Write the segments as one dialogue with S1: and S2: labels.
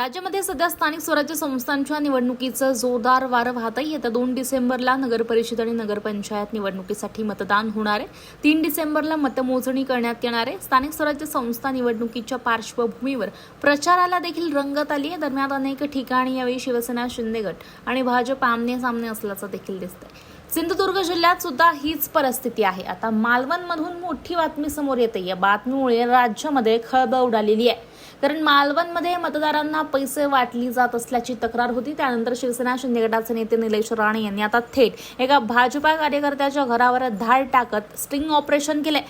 S1: राज्यामध्ये सध्या स्थानिक स्वराज्य संस्थांच्या निवडणुकीचं जोरदार वारं वाहतही येत्या दोन डिसेंबरला नगरपरिषद आणि नगरपंचायत निवडणुकीसाठी मतदान होणार आहे. तीन डिसेंबरला मतमोजणी करण्यात येणार आहे. स्थानिक स्वराज्य संस्था निवडणुकीच्या पार्श्वभूमीवर प्रचाराला देखील रंगत आली आहे. दरम्यान अनेक ठिकाणी यावेळी शिवसेना शिंदेगट आणि भाजप आमने सामने असल्याचं देखील दिसतंय. सिंधुदुर्ग जिल्ह्यात सुद्धा हीच परिस्थिती आहे. आता मालवणमधून मोठी बातमी समोर येते. या बातमीमुळे राज्यामध्ये खळबळ उडालेली आहे. कारण मालवणमध्ये मतदारांना पैसे वाटली जात असल्याची तक्रार होती. त्यानंतर शिवसेना शिंदेगटाचे नेते निलेश राणे यांनी आता थेट एका भाजपा कार्यकर्त्याच्या घरावर धाड टाकत स्टिंग ऑपरेशन केले.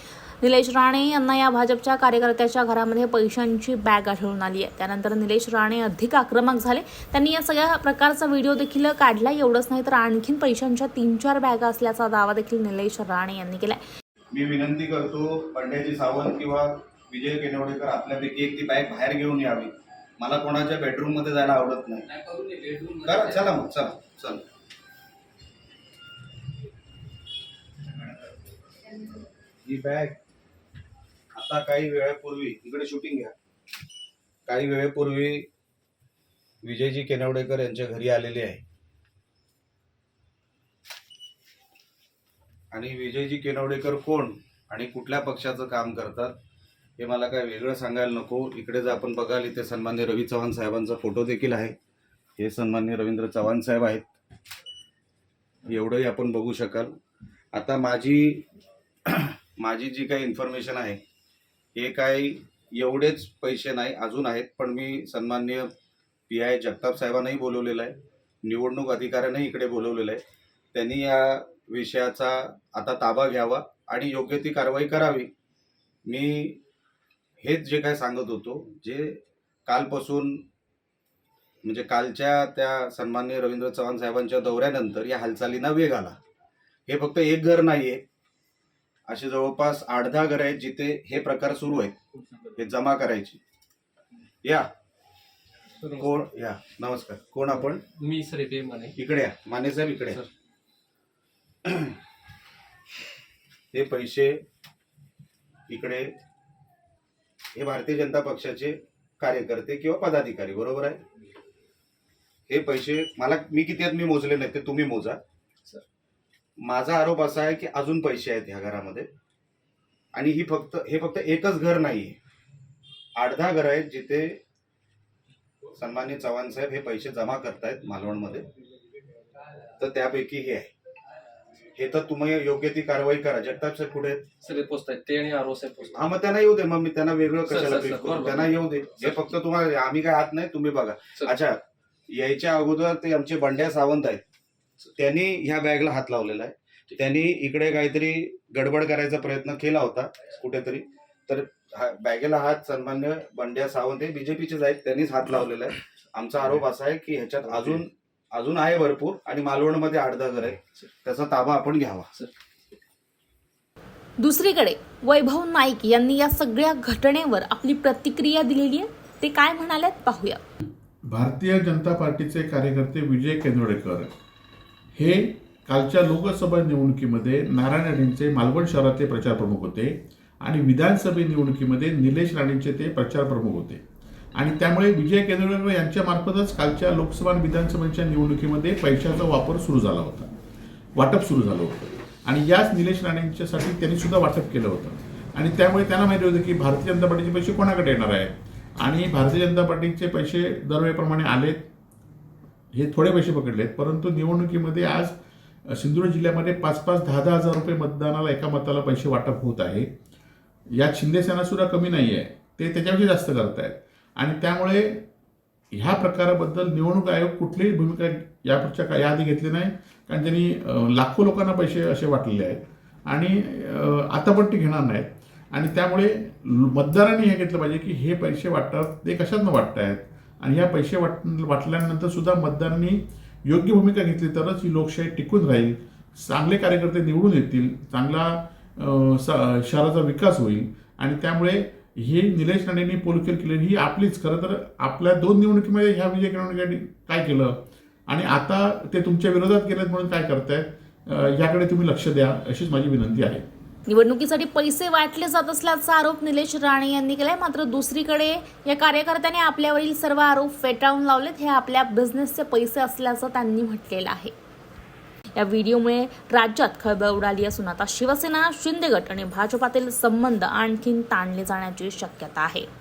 S1: निलेश राणे यांना या भाजपच्या कार्यकर्त्याच्या घरामध्ये पैशांची बॅग आढळून आली आहे. त्यानंतर निलेश राणे अधिक आक्रमक झाले. त्यांनी या सगळ्या प्रकारचा व्हिडिओ देखील काढला एवढंच नाही तर आणखीन पैशांच्या तीन चार बॅगा असल्याचा दावा देखील निलेश राणे यांनी केलाय.
S2: मी विनंती करतो पंड्याजी सावंत किंवा विजय केनवडेकर आपल्यापैकी एक ती बॅग बाहेर घेऊन यावी. मला कोणाच्या बेडरूममध्ये जायला आवडत नाही. करा चला मग चला चल. ही बॅग आता काही वेळापूर्वी इकडे शूटिंग घ्या. काही वेळेपूर्वी विजयजी केनवडेकर यांच्या घरी आलेली आहे. आणि विजयजी केनवडेकर कोण आणि कुठल्या पक्षाचं काम करतात? हे मला काय वेगळं सांगायला नको. इकडे जर आपण बघाल इथे सन्मान्य रवी चव्हाण साहेबांचा फोटो देखील आहे. हे सन्मान्य रवींद्र चव्हाण साहेब आहेत. एवढंही आपण बघू शकाल. आता माझी माझी जी काही इन्फॉर्मेशन आहे हे काही एवढेच पैसे नाही अजून आहेत पण मी सन्मान्य पी आय जगताप साहेबांनाही बोलवलेलं आहे. निवडणूक अधिकाऱ्यांनाही इकडे बोलवलेलं आहे. त्यांनी या विषयाचा आता ताबा घ्यावा आणि योग्य ती कारवाई करावी. मी हेच जे काय सांगत होतो जे कालपासून म्हणजे कालच्या त्या सन्मान्य रवींद्र चव्हाण साहेबांच्या दौऱ्यानंतर या हालचालींना वेग आला. हे फक्त एक घर नाही आहे असे जवळपास आठ दहा घर आहेत जिथे हे प्रकार सुरू आहेत. हे जमा करायचे. या. कोण? या. नमस्कार. कोण आपण?
S3: मी सर म्हणे
S2: इकडे या. माने साहेब इकडे. हे पैसे इकडे हे भारतीय जनता पक्षाचे कार्यकर्ते किंवा पदाधिकारी बरोबर आहे? हे पैसे मला मी किती आहेत मी मोजले नाही ते तुम्ही मोजा. माझा आरोप असा आहे की अजून पैसे आहेत ह्या घरामध्ये. आणि ही फक्त हे फक्त एकच घर नाहीये. आठ दहा घर आहेत जिथे सन्मान्य चव्हाण साहेब हे पैसे जमा करतायत मालवणमध्ये. तर त्यापैकी हे आहे. हे तर तुम्ही योग्य ती कारवाई करा. जगताप साहेब कुठे आहेत?
S3: सगळे पोचत आहेत. ते आणि आरो साहेब
S2: हा मग त्यांना येऊ दे. मग मी त्यांना वेगळं
S3: सर,
S2: कशाला
S3: सर,
S2: brief
S3: सर,
S2: करू?
S3: बरोबर.
S2: त्यांना येऊ दे. हे फक्त तुम्हाला आम्ही काय आत नाही तुम्ही बघा.
S3: सर.
S2: अच्छा यायच्या अगोदर ते आमचे बंड्या सावंत आहेत. त्यांनी ह्या बॅगला हात लावलेला आहे. त्यांनी इकडे काहीतरी गडबड करायचा प्रयत्न केला होता कुठेतरी. तर हा- बॅगेला हात सन्मान्य बंड्या सावंत हे बीजेपीचेच आहेत. त्यांनीच हात लावलेला आहे. आमचा आरोप असा आहे की ह्याच्यात अजून अजून आहे भरपूर आणि मालवणमध्ये आठ दहा घर आहे. त्याचा ताबा आपण घ्यावा.
S1: दुसरीकडे वैभव नाईक यांनी या सगळ्या घटनेवर आपली प्रतिक्रिया दिलेली आहे. ते काय म्हणालेत पाहूया.
S4: भारतीय जनता पार्टीचे कार्यकर्ते विजय केंद्रेकर हे कालच्या लोकसभा निवडणुकीमध्ये नारायण राणेंचे मालवण शहरातले प्रचार प्रमुख होते आणि विधानसभे निवडणुकीमध्ये निलेश राणेंचे ते प्रचार प्रमुख होते. आणि त्यामुळे विजय केंद्रेकर यांच्यामार्फतच कालच्या लोकसभा आणि विधानसभेच्या निवडणुकीमध्ये पैशाचा वापर सुरू झाला होता. वाटप सुरू झालं होतं. आणि याच निलेश राणेंच्यासाठी त्यांनी सुद्धा वाटप केलं होतं. आणि त्यामुळे त्यांना माहिती होतं की भारतीय जनता पार्टीचे पैसे कोणाकडे येणार आहे आणि भारतीय जनता पार्टीचे पैसे दरवेळेप्रमाणे आलेत. हे थोडे पैसे पकडलेत. परंतु निवडणुकीमध्ये आज सिंधुदुर्ग जिल्ह्यामध्ये पाच पाच दहा दहा हजार रुपये मतदानाला एका मताला पैसे वाटप होत आहे. यात शिंदेसेना सुद्धा कमी नाही आहे ते त्याच्यापेक्षा जास्त करतायत. आणि त्यामुळे ह्या प्रकाराबद्दल निवडणूक आयोग कुठलीही भूमिका यापेक्षा काही आधी घेतली नाही. कारण त्यांनी लाखो लोकांना पैसे असे वाटलेले आहेत. आणि आता पण ते घेणार नाहीत. आणि त्यामुळे मतदारांनी हे घेतलं पाहिजे की हे पैसे वाटतात ते कशातनं वाटतायत? आणि ह्या पैसे वाट वाटल्यानंतर सुद्धा मतदारांनी योग्य भूमिका घेतली तरच ही लोकशाही टिकून राहील. चांगले कार्यकर्ते निवडून येतील. चांगला शहराचा विकास होईल. आणि त्यामुळे हे निलेश राणेंनी पोलखेल केलेली ही आपलीच. खरं तर आपल्या दोन निवडणुकीमध्ये ह्या विजय केळवणकरांनी काय केलं? आणि आता ते तुमच्या विरोधात गेलेत म्हणून काय करतायत? याकडे तुम्ही लक्ष द्या अशीच माझी विनंती आहे.
S1: निवडणुकीसाठी पैसे वाटले जात असल्याचा आरोप निलेश राणे यांनी केलाय. मात्र दुसरीकडे या कार्यकर्त्यांनी आपल्यावरील सर्व आरोप फेटाळून लावलेत. हे आपल्या बिझनेसचे पैसे असल्याचं त्यांनी म्हटलेलं आहे. या व्हिडिओमुळे राज्यात खळबळ उडाली असून आता शिवसेना शिंदे गट आणि भाजपातील संबंध आणखीन ताणले जाण्याची शक्यता आहे.